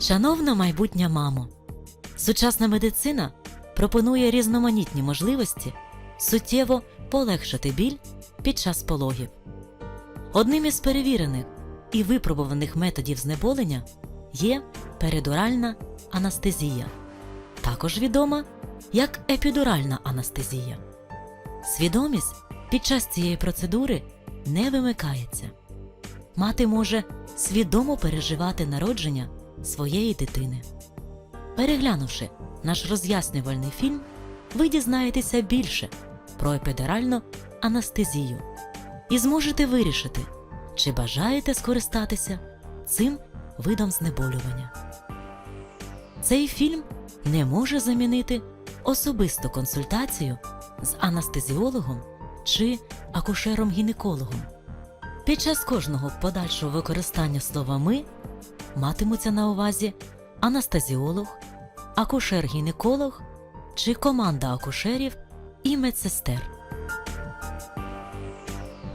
Шановна майбутня мамо, сучасна медицина пропонує різноманітні можливості суттєво полегшити біль під час пологів. Одним із перевірених і випробуваних методів знеболення є передуральна анестезія, також відома як епідуральна анестезія. Свідомість під час цієї процедури не вимикається. Мати може свідомо переживати народження своєї дитини. Переглянувши наш роз'яснювальний фільм, ви дізнаєтеся більше про епідуральну анестезію і зможете вирішити, чи бажаєте скористатися цим видом знеболювання. Цей фільм не може замінити особисту консультацію з анестезіологом чи акушером-гінекологом. Під час кожного подальшого використання слова ми матимуться на увазі анестезіолог, акушер-гінеколог чи команда акушерів і медсестер.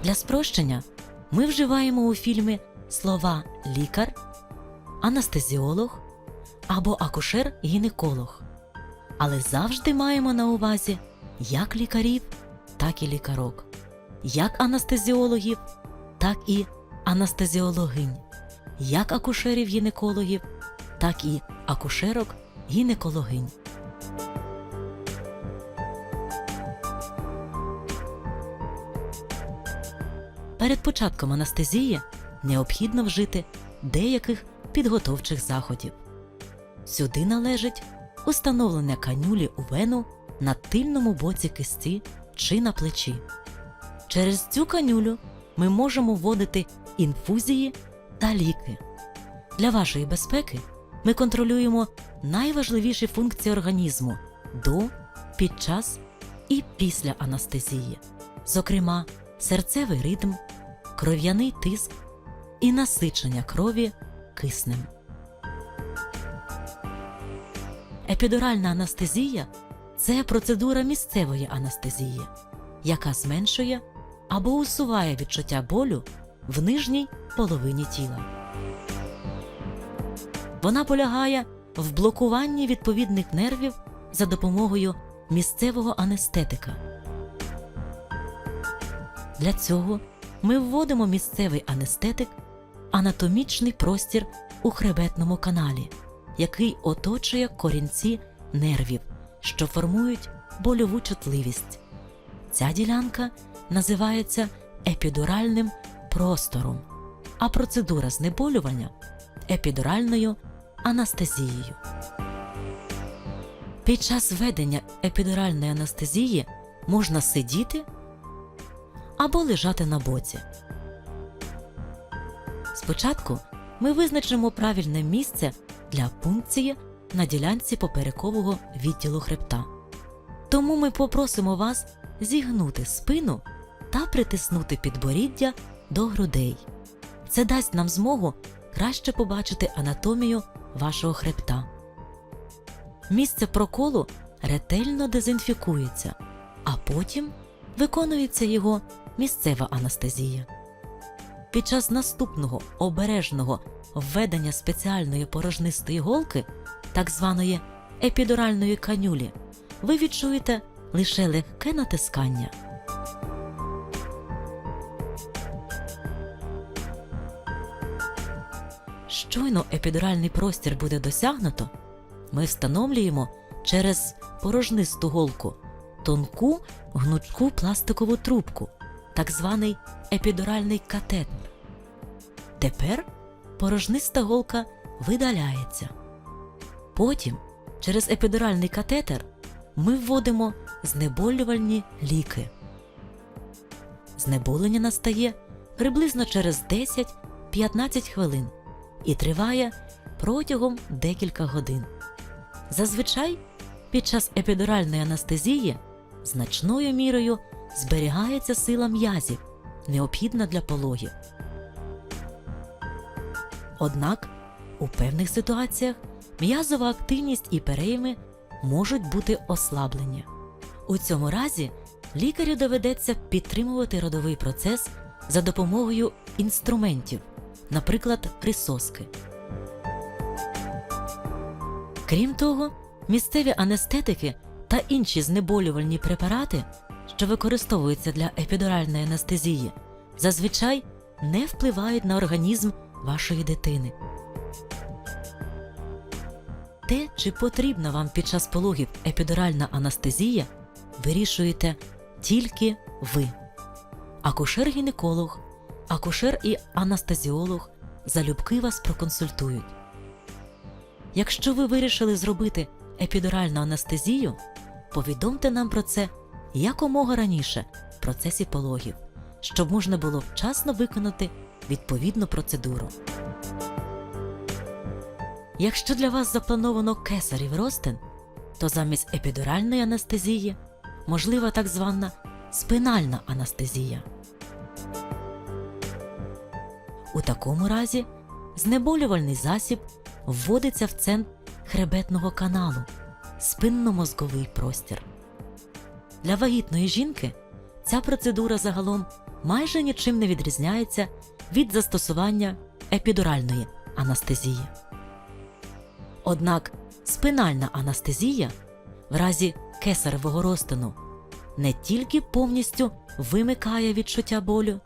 Для спрощення ми вживаємо у фільмі слова лікар, анестезіолог або акушер-гінеколог, але завжди маємо на увазі як лікарів, так і лікарок, як анестезіологів, так і анестезіологинь, як акушерів-гінекологів, так і акушерок-гінекологинь. Перед початком анестезії необхідно вжити деяких підготовчих заходів. Сюди належить установлення канюлі у вену на тильному боці кисті чи на плечі. Через цю канюлю ми можемо вводити інфузії та ліки. Для вашої безпеки ми контролюємо найважливіші функції організму до, під час і після анестезії, зокрема, серцевий ритм, кров'яний тиск і насичення крові киснем. Епідуральна анестезія це процедура місцевої анестезії, яка зменшує або усуває відчуття болю в нижній половині тіла. Вона полягає в блокуванні відповідних нервів за допомогою місцевого анестетика. Для цього ми вводимо місцевий анестетик анатомічний простір у хребетному каналі, який оточує корінці нервів, що формують больову чутливість. Ця ділянка називається епідуральним простором, а процедура знеболювання епідуральною анестезією. Під час введення епідуральної анестезії можна сидіти або лежати на боці. Спочатку ми визначимо правильне місце для пункції на ділянці поперекового відділу хребта. Тому ми попросимо вас зігнути спину та притиснути підборіддя до грудей. Це дасть нам змогу краще побачити анатомію вашого хребта. Місце проколу ретельно дезінфікується, а потім виконується його місцева анестезія. Під час наступного обережного введення спеціальної порожнистої голки, так званої епідуральної канюлі, ви відчуєте лише легке натискання. Щойно епідуральний простір буде досягнуто, ми встановлюємо через порожнисту голку тонку гнучку пластикову трубку, так званий епідуральний катетер. Тепер порожниста голка видаляється. Потім через епідуральний катетер ми вводимо знеболювальні ліки. Знеболення настає приблизно через 10-15 хвилин і триває протягом декілька годин. Зазвичай під час епідуральної анестезії значною мірою зберігається сила м'язів, необхідна для пологів. Однак у певних ситуаціях м'язова активність і перейми можуть бути ослаблені. У цьому разі лікарю доведеться підтримувати родовий процес за допомогою інструментів, наприклад, присоски. Крім того, місцеві анестетики та інші знеболювальні препарати, що використовуються для епідуральної анестезії, зазвичай не впливають на організм вашої дитини. Те, чи потрібна вам під час пологів епідуральна анестезія, вирішуєте тільки ви. Акушер-гінеколог, акушер і анестезіолог залюбки вас проконсультують. Якщо ви вирішили зробити епідуральну анестезію, повідомте нам про це якомога раніше в процесі пологів, щоб можна було вчасно виконати відповідну процедуру. Якщо для вас заплановано кесарів розтин, то замість епідуральної анестезії можлива так звана спинальна анестезія. У такому разі знеболювальний засіб вводиться в центр хребетного каналу, спинномозговий простір. Для вагітної жінки ця процедура загалом майже нічим не відрізняється від застосування епідуральної анестезії. Однак спинальна анестезія в разі кесаревого розтину не тільки повністю вимикає відчуття болю,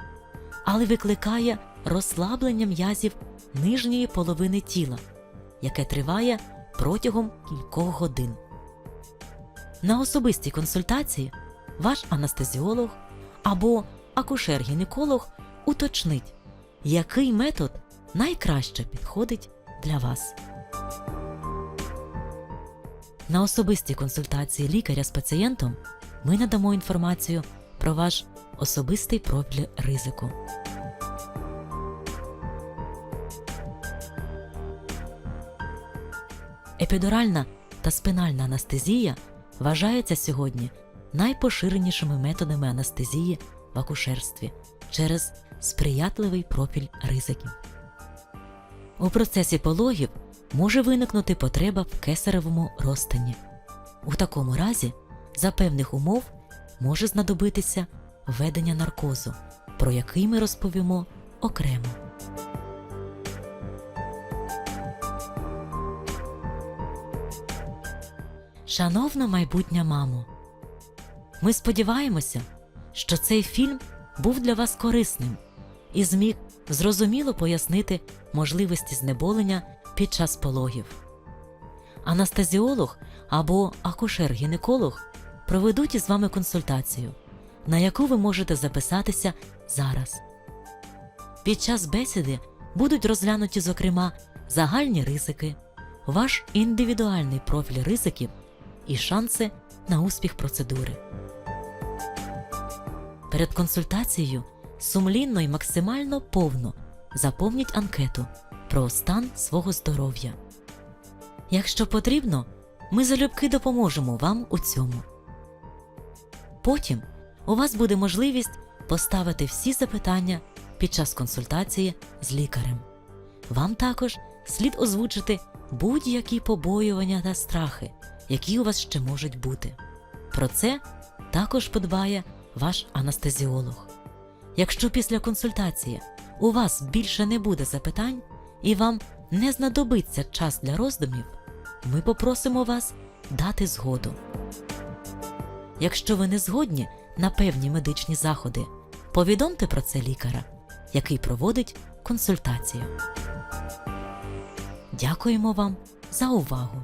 але викликає розслаблення м'язів нижньої половини тіла, яке триває протягом кількох годин. На особистій консультації ваш анестезіолог або акушер-гінеколог уточнить, який метод найкраще підходить для вас. На особистій консультації лікаря з пацієнтом ми надамо інформацію про ваш особистий профіль ризику. Епідуральна та спинальна анестезія вважається сьогодні найпоширенішими методами анестезії в акушерстві через сприятливий профіль ризиків. У процесі пологів може виникнути потреба в кесаревому розтині. У такому разі, за певних умов, може знадобитися введення наркозу, про який ми розповімо окремо. Шановна майбутня мамо, ми сподіваємося, що цей фільм був для вас корисним і зміг зрозуміло пояснити можливості знеболення під час пологів. Анестезіолог або акушер-гінеколог проведуть із вами консультацію, на яку ви можете записатися зараз. Під час бесіди будуть розглянуті, зокрема, загальні ризики, ваш індивідуальний профіль ризиків і шанси на успіх процедури. Перед консультацією сумлінно і максимально повно заповніть анкету про стан свого здоров'я. Якщо потрібно, ми залюбки допоможемо вам у цьому. Потім у вас буде можливість поставити всі запитання під час консультації з лікарем. Вам також слід озвучити будь-які побоювання та страхи, які у вас ще можуть бути. Про це також подбає ваш анестезіолог. Якщо після консультації у вас більше не буде запитань і вам не знадобиться час для роздумів, ми попросимо вас дати згоду. Якщо ви не згодні на певні медичні заходи, повідомте про це лікаря, який проводить консультацію. Дякуємо вам за увагу!